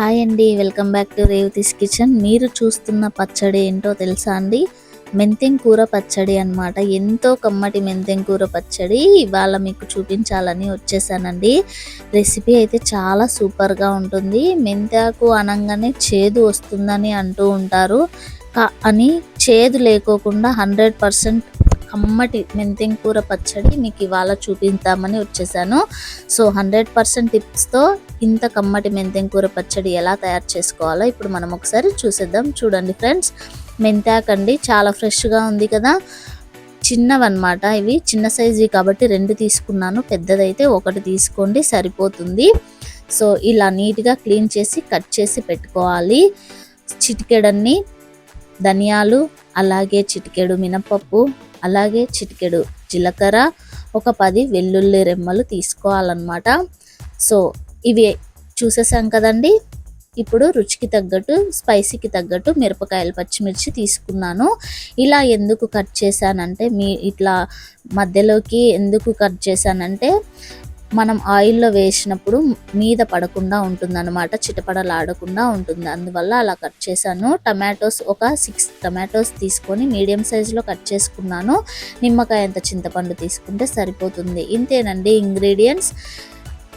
Hi అండి welcome back to Revathi's kitchen. మీరు చూస్తున్న పచ్చడి ఏంటో తెలుసా అండి? మెంతెం కూర పచ్చడి అన్నమాట. ఎంతో కమ్మటి మెంతెం కూర పచ్చడి ఇవాళ మీకు చూపించాలని వచ్చేసానండి. రెసిపీ అయితే చాలా సూపర్గా ఉంటుంది. మెంతాకు అనగానే చేదు వస్తుందని అంటూ ఉంటారు. అని చేదు లేకోకుండా హండ్రెడ్ పర్సెంట్ కమ్మటి మెంతెం కూర పచ్చడి మీకు ఇవాళ చూపిద్దామని వచ్చేసాను. సో హండ్రెడ్ పర్సెంట్ టిప్స్తో ఇంత కమ్మటి మెంతెం కూర పచ్చడి ఎలా తయారు చేసుకోవాలో ఇప్పుడు మనం ఒకసారి చూసేద్దాం. చూడండి ఫ్రెండ్స్ మెంతాకండి చాలా ఫ్రెష్గా ఉంది కదా. చిన్నవన్నమాట ఇవి చిన్న సైజు కాబట్టి రెండు తీసుకున్నాను. పెద్దదైతే ఒకటి తీసుకోండి సరిపోతుంది. సో ఇలా నీట్గా క్లీన్ చేసి కట్ చేసి పెట్టుకోవాలి. చిటికెడన్ని ధనియాలు అలాగే చిటికెడు మినపప్పు అలాగే చిటికెడు జీలకర్ర ఒక పది వెల్లుల్లి రెమ్మలు తీసుకోవాలన్నమాట. సో ఇవి చూసేసాం కదండి. ఇప్పుడు రుచికి తగ్గట్టు స్పైసీకి తగ్గట్టు మిరపకాయలు పచ్చిమిర్చి తీసుకున్నాను. ఇలా ఎందుకు కట్ చేశానంటే మీ ఇట్లా మధ్యలోకి ఎందుకు కట్ చేశానంటే మనం ఆయిల్లో వేసినప్పుడు మీద పడకుండా ఉంటుందన్నమాట చిటపడలాడకుండా ఉంటుంది. అందువల్ల అలా కట్ చేశాను. టమాటోస్ ఒక సిక్స్ టమాటోస్ తీసుకొని మీడియం సైజులో కట్ చేసుకున్నాను. నిమ్మకాయ అంత చింతపండు తీసుకుంటే సరిపోతుంది. ఇంతేనండి ఇంగ్రీడియంట్స్.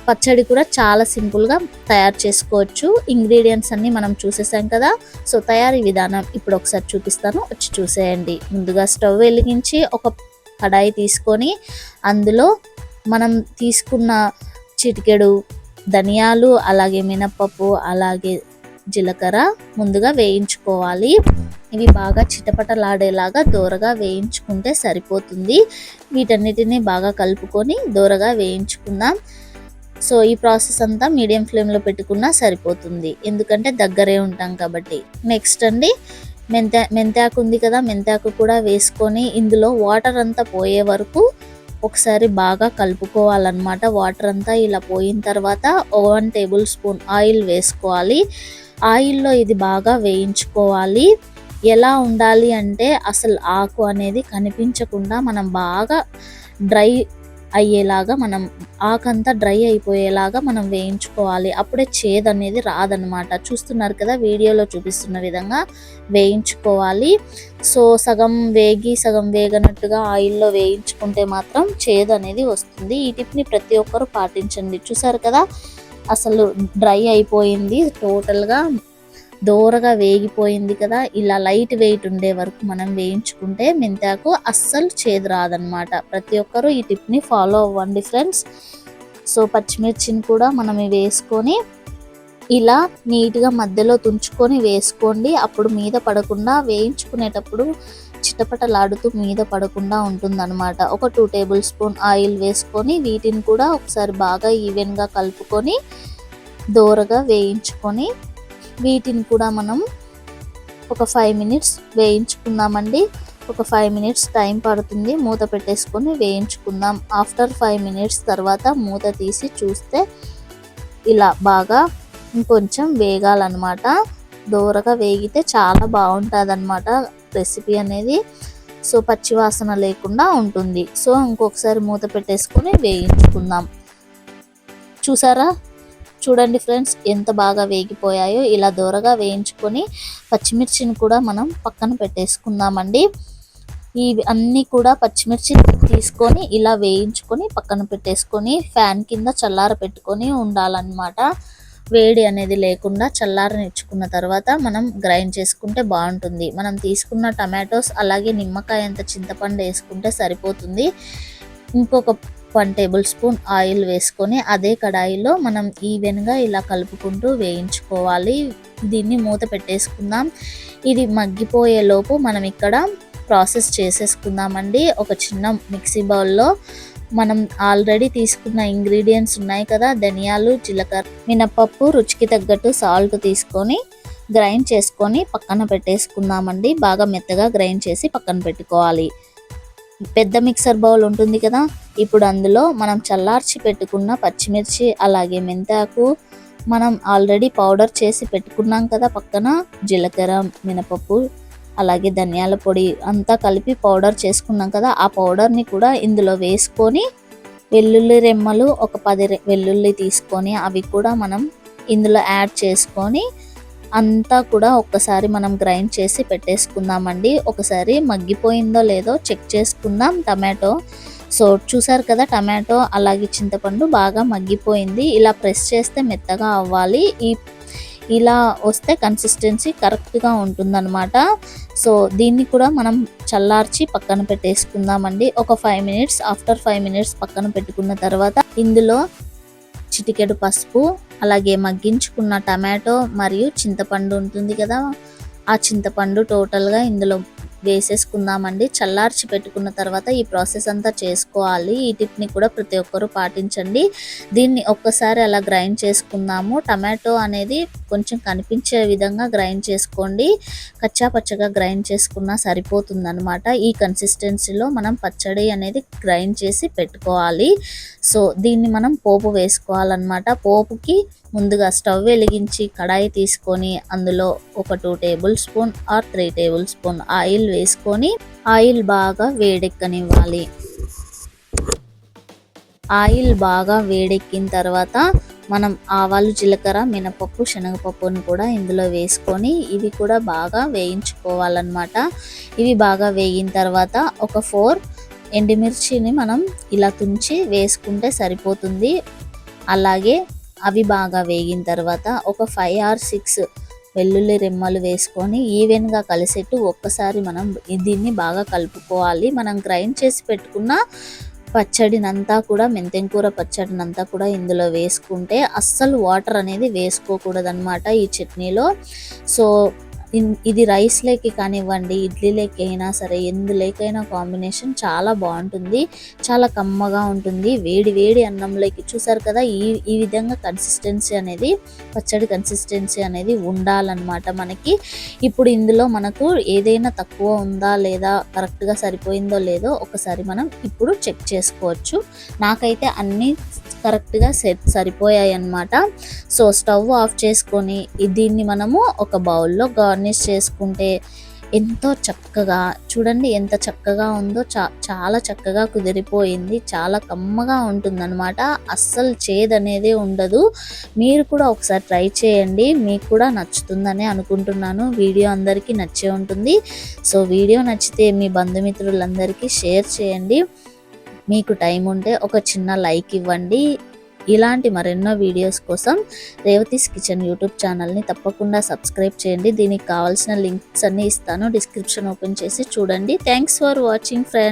పచ్చడి కూడా చాలా సింపుల్గా తయారు చేసుకోవచ్చు. ఇంగ్రీడియంట్స్ అన్నీ మనం చూసేసాం కదా. సో తయారీ విధానం ఇప్పుడు ఒకసారి చూపిస్తాను. వచ్చి చూసేయండి. ముందుగా స్టవ్ వెలిగించి ఒక కడాయి తీసుకొని అందులో మనం తీసుకున్న చిటికెడు ధనియాలు అలాగే మినప్పప్పు అలాగే జీలకర్ర ముందుగా వేయించుకోవాలి. ఇవి బాగా చిటపటలాడేలాగా దూరగా వేయించుకుంటే సరిపోతుంది. వీటన్నిటిని బాగా కలుపుకొని దూరగా వేయించుకుందాం. సో ఈ ప్రాసెస్ అంతా మీడియం ఫ్లేమ్లో పెట్టుకున్నా సరిపోతుంది. ఎందుకంటే దగ్గరే ఉంటాం కాబట్టి. నెక్స్ట్ అండి మెంతా మెంతాకు ఉంది కదా మెంతాకు కూడా వేసుకొని ఇందులో వాటర్ అంతా పోయే వరకు ఒకసారి బాగా కలుపుకోవాలన్నమాట. వాటర్ అంతా ఇలా పోయిన తర్వాత వన్ టేబుల్ స్పూన్ ఆయిల్ వేసుకోవాలి. ఆయిల్లో ఇది బాగా వేయించుకోవాలి. ఎలా ఉండాలి అంటే అసలు ఆకు అనేది కనిపించకుండా మనం బాగా డ్రై అయ్యేలాగా మనం ఆకంతా డ్రై అయిపోయేలాగా మనం వేయించుకోవాలి. అప్పుడే చేదు అనేది రాదనమాట చూస్తున్నారు కదా వీడియోలో చూపిస్తున్న విధంగా వేయించుకోవాలి. సో సగం వేగి సగం వేగనట్టుగా ఆయిల్లో వేయించుకుంటే మాత్రం చేదు అనేది వస్తుంది. ఈ టిప్ని ప్రతి ఒక్కరూ పాటించండి. చూసారు కదా అసలు డ్రై అయిపోయింది టోటల్గా. దోరగా వేగిపోయింది కదా ఇలా లైట్ వెయిట్ ఉండే వరకు మనం వేయించుకుంటే మెంతాకు అస్సలు చేదు రాదనమాట ప్రతి ఒక్కరూ ఈ టిప్ని ఫాలో అవ్వండి ఫ్రెండ్స్ సో పచ్చిమిర్చిని కూడా మనం వేసుకొని ఇలా నీట్గా మధ్యలో తుంచుకొని వేసుకోండి. అప్పుడు మీద పడకుండా వేయించుకునేటప్పుడు చిటపటలాడుతూ మీద పడకుండా ఉంటుందన్నమాట. ఒక టూ టేబుల్ స్పూన్ ఆయిల్ వేసుకొని వీటిని కూడా ఒకసారి బాగా ఈవెన్గా కలుపుకొని దోరగా వేయించుకొని వీటిని కూడా మనం ఒక ఫైవ్ మినిట్స్ వేయించుకుందామండి. ఒక ఫైవ్ మినిట్స్ టైం పడుతుంది. మూత పెట్టేసుకొని వేయించుకుందాం. ఆఫ్టర్ ఫైవ్ మినిట్స్ తర్వాత మూత తీసి చూస్తే ఇలా బాగా ఇంకొంచెం వేగాలన్నమాట. దూరగా వేగితే చాలా బాగుంటుంది అనమాట రెసిపీ అనేది. సో పచ్చివాసన లేకుండా ఉంటుంది. సో ఇంకొకసారి మూత పెట్టేసుకొని వేయించుకుందాం. చూసారా? చూడండి ఫ్రెండ్స్ ఎంత బాగా వేగిపోయాయో ఇలా దూరగా వేయించుకొని పచ్చిమిర్చిని కూడా మనం పక్కన పెట్టేసుకుందామండి. ఇవి అన్నీ కూడా పచ్చిమిర్చి తీసుకొని ఇలా వేయించుకొని పక్కన పెట్టేసుకొని ఫ్యాన్ కింద చల్లార పెట్టుకొని ఉండాలన్నమాట. వేడి అనేది లేకుండా చల్లారనిచ్చుకున్న తర్వాత మనం గ్రైండ్ చేసుకుంటే బాగుంటుంది. మనం తీసుకున్న టమాటోస్ అలాగే నిమ్మకాయ అంత చింతపండు వేసుకుంటే సరిపోతుంది. ఇంకొక వన్ టేబుల్ స్పూన్ ఆయిల్ వేసుకొని అదే కడాయిలో మనం ఈవెన్గా ఇలా కలుపుకుంటూ వేయించుకోవాలి. దీన్ని మూత పెట్టేసుకుందాం. ఇది మగ్గిపోయేలోపు మనం ఇక్కడ ప్రాసెస్ చేసేసుకుందామండి. ఒక చిన్న మిక్సీ బౌల్లో మనం ఆల్రెడీ తీసుకున్న ఇంగ్రీడియంట్స్ ఉన్నాయి కదా ధనియాలు జీలకర్ర మినపప్పు రుచికి తగ్గట్టు సాల్ట్ తీసుకొని గ్రైండ్ చేసుకొని పక్కన పెట్టేసుకుందామండి. బాగా మెత్తగా గ్రైండ్ చేసి పక్కన పెట్టుకోవాలి. పెద్ద మిక్సర్ బౌల్ ఉంటుంది కదా. ఇప్పుడు అందులో మనం చల్లార్చి పెట్టుకున్న పచ్చిమిర్చి అలాగే మెంతాకు మనం ఆల్రెడీ పౌడర్ చేసి పెట్టుకున్నాం కదా పక్కన. జీలకర్ర మినపప్పు అలాగే ధనియాల పొడి అంతా కలిపి పౌడర్ చేసుకున్నాం కదా. ఆ పౌడర్ని కూడా ఇందులో వేసుకొని వెల్లుల్లి రెమ్మలు ఒక పది రె- వెల్లుల్లి తీసుకొని అవి కూడా మనం ఇందులో యాడ్ చేసుకొని అంతా కూడా ఒక్కసారి మనం గ్రైండ్ చేసి పెట్టేసుకుందామండి. ఒకసారి మగ్గిపోయిందో లేదో చెక్ చేసుకుందాం. టమాటో సో చూసారు కదా టమాటో అలాగే చింతపండు బాగా మగ్గిపోయింది. ఇలా ప్రెస్ చేస్తే మెత్తగా అవ్వాలి. ఈ ఇలా వస్తే కన్సిస్టెన్సీ కరెక్ట్గా ఉంటుందన్నమాట. సో దీన్ని కూడా మనం చల్లార్చి పక్కన పెట్టేసుకుందామండి. ఒక five minutes after five minutes పక్కన పెట్టుకున్న తర్వాత ఇందులో చిటికెడు పసుపు అలాగే మగ్గించుకున్న టమాటో మరియు చింతపండు ఉంటుంది కదా ఆ చింతపండు టోటల్గా ఇందులో వేసేసుకుందామండి. చల్లార్చి పెట్టుకున్న తర్వాత ఈ ప్రాసెస్ అంతా చేసుకోవాలి. ఈ టిప్ని కూడా ప్రతి ఒక్కరూ పాటించండి. దీన్ని ఒక్కసారి అలా గ్రైండ్ చేసుకుందాము. టమాటో అనేది కొంచెం కనిపించే విధంగా గ్రైండ్ చేసుకోండి. కచ్చా పచ్చగా గ్రైండ్ చేసుకున్నా సరిపోతుంది అనమాట ఈ కన్సిస్టెన్సీలో మనం పచ్చడి అనేది గ్రైండ్ చేసి పెట్టుకోవాలి. సో దీన్ని మనం పోపు వేసుకోవాలన్నమాట. పోపుకి ముందుగా స్టవ్ వెలిగించి కడాయి తీసుకొని అందులో ఒక two tablespoon or three tablespoon oil వేసుకొని ఆయిల్ బాగా వేడెక్కనివ్వాలి. ఆయిల్ బాగా వేడెక్కిన తర్వాత మనం ఆవాలు జీలకర్ర మినపప్పు శనగపప్పుని కూడా ఇందులో వేసుకొని ఇవి కూడా బాగా వేయించుకోవాలన్నమాట. ఇవి బాగా వేగిన తర్వాత ఒక ఫోర్ ఎండుమిర్చిని మనం ఇలా తుంచి వేసుకుంటే సరిపోతుంది. అలాగే అవి బాగా వేగిన తర్వాత ఒక ఫైవ్ ఆర్ సిక్స్ వెల్లుల్లి రెమ్మలు వేసుకొని ఈవెన్గా కలిసేట్టు ఒక్కసారి మనం దీన్ని బాగా కలుపుకోవాలి. మనం గ్రైండ్ చేసి పెట్టుకున్న పచ్చడినంతా కూడా మెంతెంకూర పచ్చడినంతా కూడా ఇందులో వేసుకుంటే అస్సలు వాటర్ అనేది వేసుకోకూడదన్నమాట ఈ చట్నీలో. సో ఇది రైస్ లేకి కానివ్వండి ఇడ్లీ లేకి అయినా సరే ఎందులేకైనా కాంబినేషన్ చాలా బాగుంటుంది. చాలా కమ్మగా ఉంటుంది. వేడి వేడి అన్నంలోకి చూసారు కదా ఈ ఈ విధంగా కన్సిస్టెన్సీ అనేది పచ్చడి కన్సిస్టెన్సీ అనేది ఉండాలన్నమాట మనకి. ఇప్పుడు ఇందులో మనకు ఏదైనా తక్కువ ఉందా లేదా కరెక్ట్గా సరిపోయిందో లేదో ఒకసారి మనం ఇప్పుడు చెక్ చేసుకోవచ్చు. నాకైతే అన్నీ కరెక్ట్గా సెట్ సరిపోయాయి అన్నమాట సో స్టవ్ ఆఫ్ చేసుకొని దీన్ని మనము ఒక బౌల్లో గార్నిష్ చేసుకుంటే ఎంతో చక్కగా చూడండి ఎంత చక్కగా ఉందో చా చాలా చక్కగా కుదిరిపోయింది. చాలా కమ్మగా ఉంటుందన్నమాట. అస్సలు చేదనేది ఉండదు. మీరు కూడా ఒకసారి ట్రై చేయండి. మీకు కూడా నచ్చుతుందని అనుకుంటున్నాను. వీడియో అందరికీ నచ్చే ఉంటుంది. సో వీడియో నచ్చితే మీ బంధుమిత్రులందరికీ షేర్ చేయండి. మీకు టైం ఉంటే ఒక చిన్న లైక్ ఇవ్వండి. ఇలాంటి మరెన్నో వీడియోస్ కోసం రేవతీస్ కిచెన్ యూట్యూబ్ ఛానల్ని తప్పకుండా సబ్స్క్రైబ్ చేయండి. దీనికి కావాల్సిన లింక్స్ అన్నీ ఇస్తాను. డిస్క్రిప్షన్ ఓపెన్ చేసి చూడండి. Thanks for watching friend